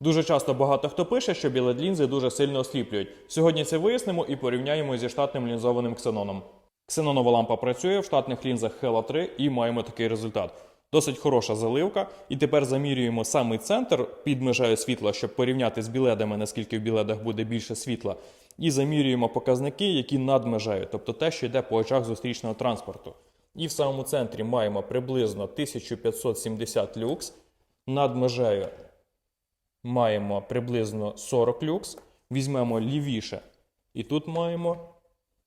Дуже часто багато хто пише, що білет лінзи дуже сильно осліплюють. Сьогодні це вияснимо і порівняємо зі штатним лінзованим ксеноном. Ксенонова лампа працює в штатних лінзах Hella 3 і маємо такий результат. Досить хороша заливка. І тепер замірюємо самий центр під межею світла, щоб порівняти з біледами, наскільки в біледах буде більше світла. І замірюємо показники, які над межею, тобто те, що йде по очах зустрічного транспорту. І в самому центрі маємо приблизно 1570 люкс. Над межею маємо приблизно 40 люкс. Візьмемо лівіше. І тут маємо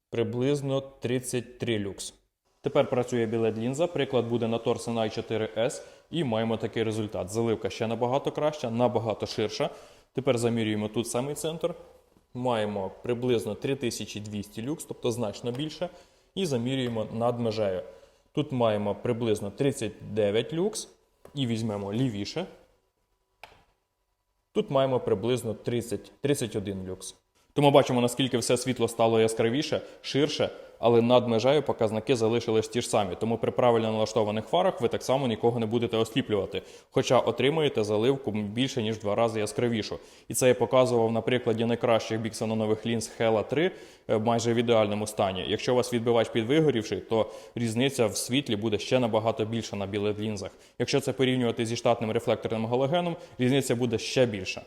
приблизно 33 люкс. Тепер працює білет лінза. Приклад буде на Torsen i4S. І маємо такий результат. Заливка ще набагато краща, набагато ширша. Тепер замірюємо тут самий центр. Маємо приблизно 3200 люкс, тобто значно більше. І замірюємо над межею. Тут маємо приблизно 39 люкс. І візьмемо лівіше. Тут маємо приблизно 30, 31 люкс. Тому бачимо, наскільки все світло стало яскравіше, ширше, але над межею показники залишились ті ж самі. Тому при правильно налаштованих фарах ви так само нікого не будете осліплювати, хоча отримуєте заливку більше ніж в два рази яскравішу. І це я показував на прикладі найкращих біксенонових лінз Hella 3 е, майже в ідеальному стані. Якщо у вас відбивач підвигорівший, то різниця в світлі буде ще набагато більша на білих лінзах. Якщо це порівнювати зі штатним рефлекторним галогеном, різниця буде ще більша.